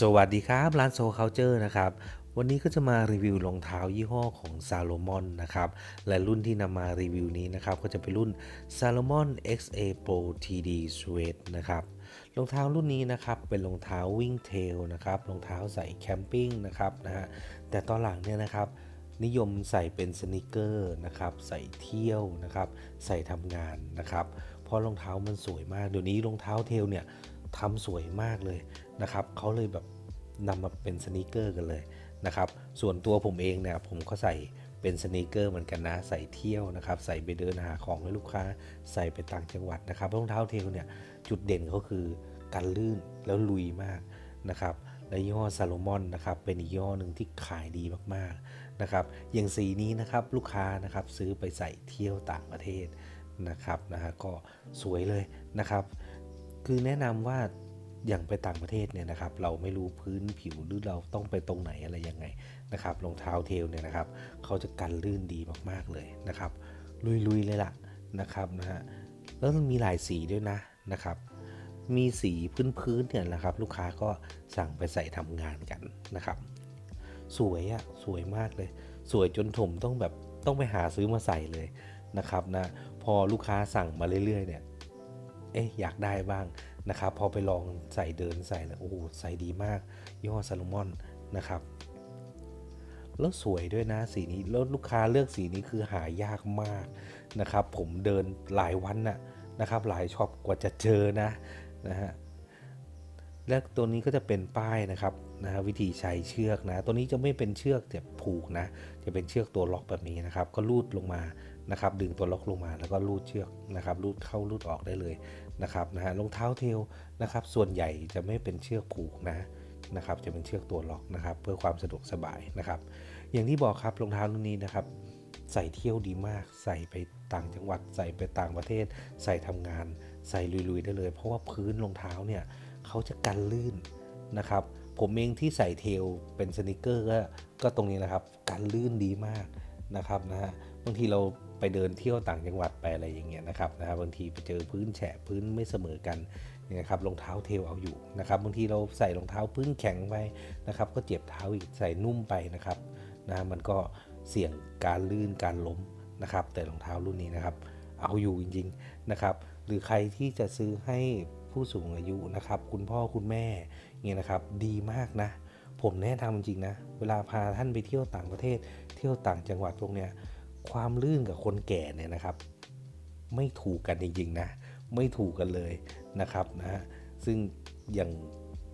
สวัสดีครับร้านโซเคาเจอร์นะครับ วันนี้ก็จะมารีวิวรองเท้ายี่ห้อของ Salomon นะครับ และรุ่นที่นำมารีวิวนี้นะครับ ก็จะเป็นรุ่น Salomon XA Pro TD Suede นะครับรองเท้ารุ่นนี้นะครับเป็นรองเท้าวิ่งเทลนะครับรองเท้าใส่แคมปิ้งนะครับนะฮะแต่ตอนหลังเนี่ยนะครับนิยมใส่เป็นสนิเกอร์นะครับใส่เที่ยวนะครับใส่ทำงานนะครับเพราะรองเท้ามันสวยมากเดี๋ยวนี้รองเท้าเทลเนี่ย ทำสวยมากเลยนะครับเขาเลยแบบนำมาเป็นสนิเกอร์กันเลยนะครับ ส่วนตัวผมเองเนี่ยผมก็ใส่เป็นสนิเกอร์เหมือนกันนะ ใส่เที่ยวนะครับ ใส่ไปเดินหาของให้ลูกค้า ใส่ไปต่างจังหวัดนะครับรองเท้าเทลเนี่ยจุดเด่นเขาคือการลื่นแล้วลุยมากนะครับและยี่ห้อซาโลมอนนะครับเป็นยี่ห้อหนึ่งที่ขายดีมากๆนะครับอย่างสีนี้นะครับลูกค้านะครับซื้อไปใส่เที่ยวต่างประเทศนะครับนะฮะก็สวยเลยนะครับ คือแนะนำว่าอย่างไปต่างประเทศเนี่ยนะครับ เราไม่รู้พื้นผิวหรือเราต้องไปตรงไหนอะไรยังไงนะครับรองเท้าเทลเนี่ยนะครับเขาจะกันลื่นดีมากๆเลยนะครับ ลุยๆเลยล่ะนะครับนะฮะแล้วมันมีหลายสีด้วยนะนะครับ มีสีพื้นๆเนี่ยนะครับ ลูกค้าก็สั่งไปใส่ทำงานกันนะครับ สวยอะสวยมากเลย สวยจนผมต้องแบบต้องไปหาซื้อมาใส่เลยนะครับนะพอลูกค้าสั่งมาเรื่อยๆเนี่ย เอ๊ะอยากได้บ้างนะครับพอไปลองใส่เดินใส่แล้วโอ้โหใส่ดีมากยี่ห้อซาลูมอนนะครับแล้วสวยด้วยนะสีนี้แล้วลูกค้าเลือกสีนี้คือหายากมากนะครับ ผมเดินหลายวันน่ะนะครับ หลายช็อปกว่าจะเจอนะนะฮะและตัวนี้ก็จะเป็นป้ายนะครับนะฮะวิธีใช้เชือกนะ ตัวนี้จะไม่เป็นเชือกแบบผูกนะ จะเป็นเชือกตัวล็อกแบบนี้นะครับ ก็ลูดลงมา นะครับดึงตัวล็อกลงมาแล้วก็ลูดเชือกนะครับลูดเข้าลูดออกได้เลยนะครับนะฮะรองเท้าเทลนะครับส่วนใหญ่จะไม่เป็นเชือกผูกนะนะครับจะเป็นเชือกตัวล็อกนะครับเพื่อความสะดวกสบายนะครับ อย่างที่บอกครับรองเท้ารุ่นนี้นะครับใส่เที่ยวดีมาก ใส่ไปต่างจังหวัด ใส่ไปต่างประเทศ ใส่ทำงาน ใส่ลุยๆได้เลย เพราะว่าพื้นรองเท้าเนี่ยเขาจะกันลื่นนะครับผมเองที่ใส่เทลเป็นสนิเกอร์ก็ก็ตรงนี้นะครับกันลื่นดีมากนะครับนะฮะบางทีเรา ไปเดินเที่ยวต่างจังหวัดไปอะไรอย่างเงี้ยนะครับนะฮะบบางทีไปเจอพื้นแฉะพื้นไม่เสมอกันเนี่ยนะครับรองเท้าเทลเอาอยู่นะครับบางทีเราใส่รองเท้าพื้นแข็งไปนะครับ ก็เจ็บเท้าอีกใส่นุ่มไปนะครับนะมันก็เสี่ยงการลื่นการล้มนะครับ แต่รองเท้ารุ่นนี้นะครับ เอาอยู่จริงๆนะครับ หรือใครที่จะซื้อให้ผู้สูงอายุนะครับ คุณพ่อคุณแม่เนี่ยนะครับ ดีมากนะ ผมแนะนำจริงๆนะ เวลาพาท่านไปเที่ยวต่างประเทศ เที่ยวต่างจังหวัดพวกเนี้ย ความลื่นกับคนแก่เนี่ยนะครับ ไม่ถูกกันจริงๆนะ ไม่ถูกกันเลยนะครับนะซึ่งอย่าง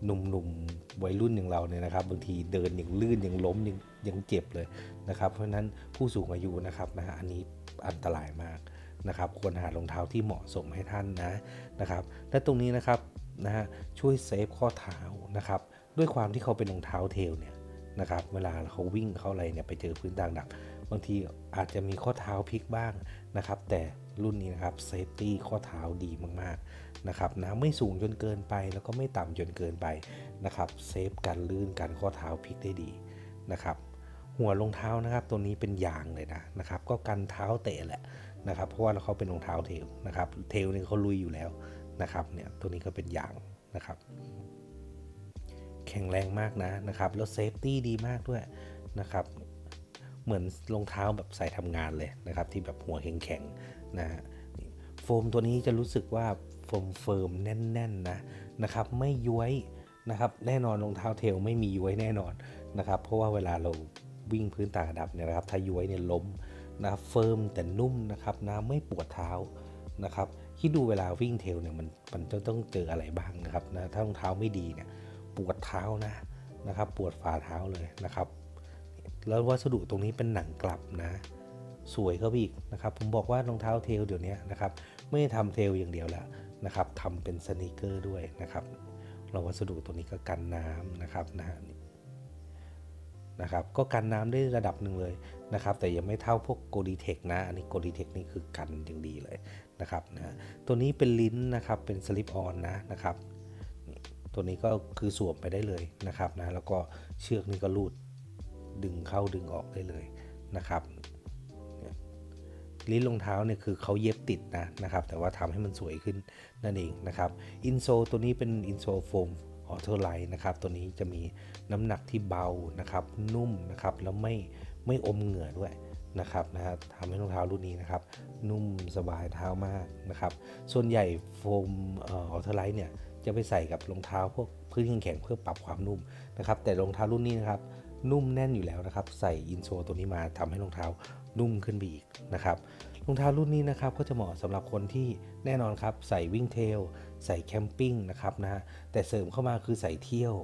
หนุ่มๆวัยรุ่นอย่างเราเนี่ยนะครับ บางทีเดินอย่างลื่นอย่างล้มอยังยังเจ็บเลยนะครับ เพราะฉะนั้นผู้สูงอายุนะครับนะฮะอันนี้อันตรายมากนะครับ ควรหารองเท้าที่เหมาะสมให้ท่านนะนะครับ และตรงนี้นะครับนะฮะช่วยเซฟข้อเท้านะครับ ด้วยความที่เขาเป็นรองเท้าเทลเนี่ยนะครับ เวลาเขาวิ่งเขาอะไรเนี่ยไปเจอพื้นต่างดับ บางทีอาจจะมีข้อเท้าพลิกบ้างนะครับ แต่รุ่นนี้นะครับเซฟตี้ข้อเท้าดีมากๆนะครับนะไม่สูงจนเกินไปแล้วก็ไม่ต่ำจนเกินไปนะครับเซฟการลื่นการข้อเท้าพลิกได้ดีนะครับหัวรองเท้านะครับตัวนี้เป็นยางเลยนะนะครับก็กันเท้าเตะแหละนะครับเพราะว่าเขาเป็นรองเท้าเทลนะครับเทลนี่เขาลุยอยู่แล้วนะครับเนี่ยตัวนี้ก็เป็นยางนะครับแข็งแรงมากนะนะครับแล้วเซฟตี้ดีมากด้วยนะครับ เหมือนรองเท้าแบบใส่ทำงานเลยนะครับ ที่แบบหัวแข็งๆนะฮะโฟมตัวนี้จะรู้สึกว่าโฟมเฟิร์มแน่นๆนะนะครับ ไม่ย้วยนะครับแน่นอนรองเท้าเทลไม่มีย้วยแน่นอนนะครับ เพราะว่าเวลาเราวิ่งพื้นต่างระดับเนี่ยนะครับถ้าย้วยเนี่ยล้มนะเฟิร์มแต่นุ่มนะครับนะไม่ปวดเท้านะครับคิดดูเวลาวิ่งเทลเนี่ยมันมันจะต้องเจออะไรบ้างนะครับนะถ้ารองเท้าไม่ดีเนี่ยปวดเท้านะนะครับ ปวดฝ่าเท้าเลยนะครับ แล้ววัสดุตรงนี้เป็นหนังกลับนะ สวยเข้าไปอีกนะครับ ผมบอกว่ารองเท้าเทลเดี๋ยวนี้นะครับไม่ได้ทำเทลอย่างเดียวแล้วนะครับทำเป็นสนีกเกอร์ด้วยนะครับเราวัสดุตัวนี้ก็กันน้ำนะครับนะฮะนะครับก็กันน้ำได้ระดับหนึ่งเลยนะครับ แต่ยังไม่เท่าพวกโกดีเทคนะ อันนี้โกดีเทคนี่คือกันอย่างดีเลยนะครับนะตัวนี้เป็นลิ้นนะครับเป็นสลิปออนนะนะครับ ตัวนี้ก็คือสวมไปได้เลยนะครับนะแล้วก็เชือกนี่ก็รูด ดึงเข้าดึงออกได้เลยนะครับลิ้นรองเท้าเนี่ยคือเขาเย็บติดนะนะครับ แต่ว่าทำให้มันสวยขึ้นนั่นเองนะครับอินโซตัวนี้เป็นอินโซโฟมออโตไลท์นะครับ ตัวนี้จะมีน้ำหนักที่เบานะครับ นุ่มนะครับ แล้วไม่ไม่อมเหงื่อด้วยนะครับนะฮะทำให้รองเท้ารุ่นนี้นะครับ นุ่มสบายเท้ามากนะครับ ส่วนใหญ่โฟมออโตไลท์เนี่ยจะไปใส่กับรองเท้าพวกพื้นแข็งๆเพื่อปรับความนุ่มนะครับ แต่รองเท้ารุ่นนี้นะครับ นุ่มแน่นอยู่แล้วนะครับ ใส่อินโซตัวนี้มาทำให้รองเท้านุ่มขึ้นไปอีกนะครับรองเท้ารุ่นนี้นะครับก็จะเหมาะสำหรับคนที่แน่นอนครับ ใส่วิ่งเทลใส่แคมปิ้งนะครับนะฮะแต่เสริมเข้ามาคือใส่เที่ยว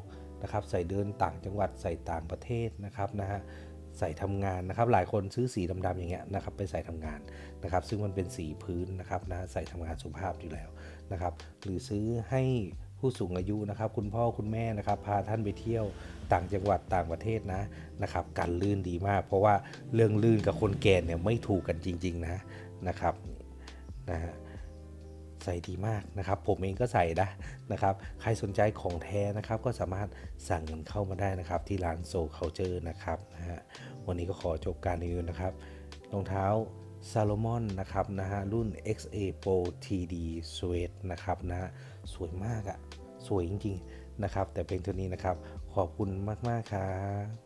นะครับ ใส่เดินต่างจังหวัดใส่ต่างประเทศนะครับนะฮะใส่ทำงานนะครับ หลายคนซื้อสีดำๆอย่างเงี้ยนะครับไปใส่ทำงานนะครับ ซึ่งมันเป็นสีพื้นนะครับนะใส่ทำงานสุภาพอยู่แล้วนะครับ หรือซื้อให้ ผู้สูงอายุนะครับ คุณพ่อคุณแม่นะครับพาท่านไปเที่ยวต่างจังหวัดต่างประเทศนะนะครับกันลื่นดีมาก เพราะว่าเรื่องลื่นกับคนแก่เนี่ยไม่ถูกกันจริง ๆ นะนะครับนะฮะใส่ดีมากนะครับ ผมเองก็ใส่นะนะครับ ใครสนใจของแท้นะครับ ก็สามารถสั่งกันเข้ามาได้นะครับ ที่ร้านโซเคาเจอร์นะครับนะฮะวันนี้ก็ขอจบการรีวิวนะครับรองเท้า ซาโลมอนนะครับนะฮะรุ่น XA Pro TD Suede นะครับนะฮะสวยมากอะสวยจริง ๆ นะครับ แต่เป็นตัวนี้นะครับ ขอบคุณมาก ๆ ครับ